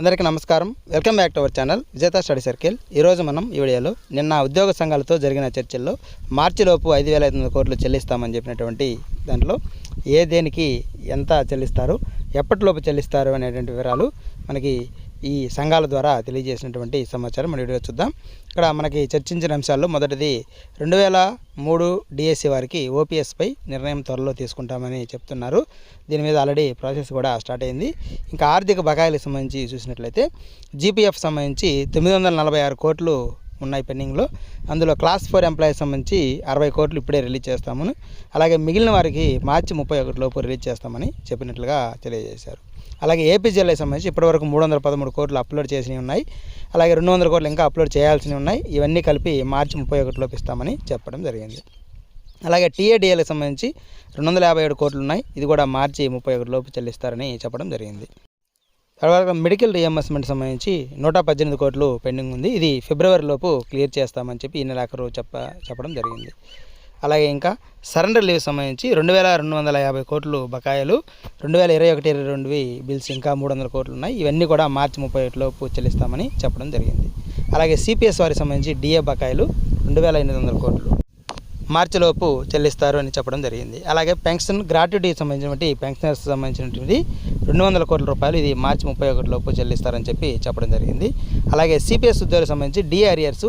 అందరికీ నమస్కారం. Welcome back to our channel Vijetha study circle. ఈరోజు మనం ఈ వీడియోలో నిన్న ఉద్యోగ సంఘాలతో జరిగిన చర్చల్లో మార్చిలోపు ఐదు వేల ఐదు వందల కోట్లు చెల్లిస్తామని చెప్పినటువంటి దాంట్లో ఏ దేనికి ఎంత చెల్లిస్తారు ఎప్పటిలోపు చెల్లిస్తారు అనేటువంటి వివరాలు మనకి ఈ సంఘాల ద్వారా తెలియజేసినటువంటి సమాచారం మన వీడియో చూద్దాం. ఇక్కడ మనకి చర్చించిన అంశాల్లో మొదటిది రెండు వేల మూడు డిఎస్సి వారికి ఓపీఎస్పై నిర్ణయం త్వరలో తీసుకుంటామని చెప్తున్నారు. దీని మీద ఆల్రెడీ ప్రాసెస్ కూడా స్టార్ట్ అయింది. ఇంకా ఆర్థిక బకాయిలకు సంబంధించి చూసినట్లయితే జీపీఎఫ్ సంబంధించి తొమ్మిది వందల నలభై ఆరు కోట్లు ఉన్నాయి పెండింగ్లో. అందులో క్లాస్ ఫోర్ ఎంప్లాయీస్ సంబంధించి అరవై కోట్లు ఇప్పుడే రిలీజ్ చేస్తామని అలాగే మిగిలిన వారికి మార్చి ముప్పై ఒకటి లోపు రిలీజ్ చేస్తామని చెప్పినట్లుగా తెలియజేశారు. అలాగే ఏపీజీఎల్ఐ సంబంధించి ఇప్పటివరకు మూడు వందల పదమూడు కోట్లు అప్లోడ్ చేసినవి ఉన్నాయి. అలాగే రెండు వందల కోట్లు ఇంకా అప్లోడ్ చేయాల్సినవి ఉన్నాయి. ఇవన్నీ కలిపి మార్చి ముప్పై ఒకటిలోకి ఇస్తామని చెప్పడం జరిగింది. అలాగే టీఏడిఏలకు సంబంధించి రెండు వందల యాభై ఏడు కోట్లు ఉన్నాయి. ఇది కూడా మార్చి ముప్పై ఒకటి లోపు చెల్లిస్తారని చెప్పడం జరిగింది. తర్వాత మెడికల్ రియంబర్స్మెంట్ సంబంధించి నూట పద్దెనిమిది కోట్లు పెండింగ్ ఉంది. ఇది ఫిబ్రవరిలోపు క్లియర్ చేస్తామని చెప్పి ఈ నెలాఖరు చెప్ప చెప్పడం జరిగింది. అలాగే ఇంకా సరెండర్ లీవ్ సంబంధించి రెండు వేల రెండు వందల యాభై కోట్లు బకాయిలు రెండు వేల ఇరవై ఒకటి ఇరవై రెండువి బిల్స్ ఇంకా మూడు వందల కోట్లు ఉన్నాయి. ఇవన్నీ కూడా మార్చి ముప్పై లోపు చెల్లిస్తామని చెప్పడం జరిగింది. అలాగే సిపిఎస్ వారికి సంబంధించి డిఏ బకాయిలు రెండు వేల ఎనిమిది వందల కోట్లు మార్చిలోపు చెల్లిస్తారు అని చెప్పడం జరిగింది. అలాగే పెన్షన్ గ్రాట్యుటీకి సంబంధించినటువంటి పెన్షనర్స్ సంబంధించినటువంటి రెండు వందల కోట్ల రూపాయలు ఇది మార్చి ముప్పై ఒకటిలోపు చెల్లిస్తారని చెప్పి చెప్పడం జరిగింది. అలాగే సిపిఎస్ ఉద్యోగులకు సంబంధించి డిఆర్ఇయర్స్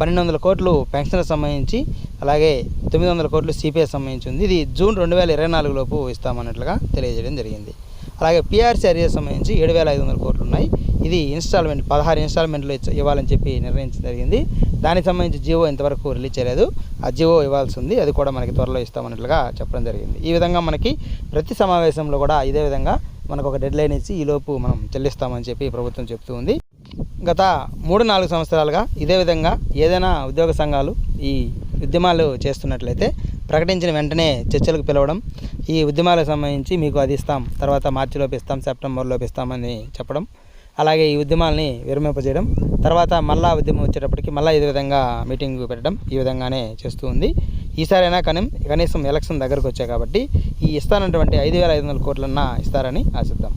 పన్నెండు వందల కోట్లు పెన్షన్లకు సంబంధించి అలాగే తొమ్మిది వందల కోట్లు సిపిఎస్ సంబంధించి ఉంది. ఇది జూన్ రెండు వేల ఇరవై నాలుగు లోపు ఇస్తామన్నట్లుగా తెలియజేయడం జరిగింది. అలాగే పిఆర్సీ అరియర్స్ సంబంధించి ఏడు వేల ఐదు వందల కోట్లు ఉన్నాయి. ఇది ఇన్స్టాల్మెంట్ పదహారు ఇన్స్టాల్మెంట్లు ఇవ్వాలని చెప్పి నిర్ణయించడం జరిగింది. దానికి సంబంధించి జియో ఇంతవరకు రిలీజ్ చేయలేదు. ఆ జియో ఇవ్వాల్సి ఉంది. అది కూడా మనకి త్వరలో ఇస్తామన్నట్లుగా చెప్పడం జరిగింది. ఈ విధంగా మనకి ప్రతి సమావేశంలో కూడా ఇదే విధంగా మనకు ఒక డెడ్ లైన్ ఇచ్చి ఈలోపు మనం చెల్లిస్తామని చెప్పి ప్రభుత్వం చెప్తూ ఉంది. గత మూడు నాలుగు సంవత్సరాలుగా ఇదే విధంగా ఏదైనా ఉద్యోగ సంఘాలు ఈ ఉద్యమాలు చేస్తున్నట్లయితే ప్రకటించిన వెంటనే చర్చలకు పిలవడం ఈ ఉద్యమాలకు సంబంధించి మీకు అది ఇస్తాం తర్వాత మార్చిలోపు ఇస్తాం సెప్టెంబర్లోపు ఇస్తామని చెప్పడం అలాగే ఈ ఉద్యమాల్ని విరమింపజేయడం తర్వాత మళ్ళా ఉద్యమం వచ్చేటప్పటికి మళ్ళీ ఇదే విధంగా మీటింగ్ పెట్టడం ఈ విధంగానే చేస్తూ ఉంది. ఈసారైనా కనీ కనీసం ఎలక్షన్ దగ్గరకు వచ్చాయి కాబట్టి ఈ ఇస్తానటువంటి ఐదు వేల ఐదు వందల కోట్లన్నా ఇస్తారని ఆశిద్దాం.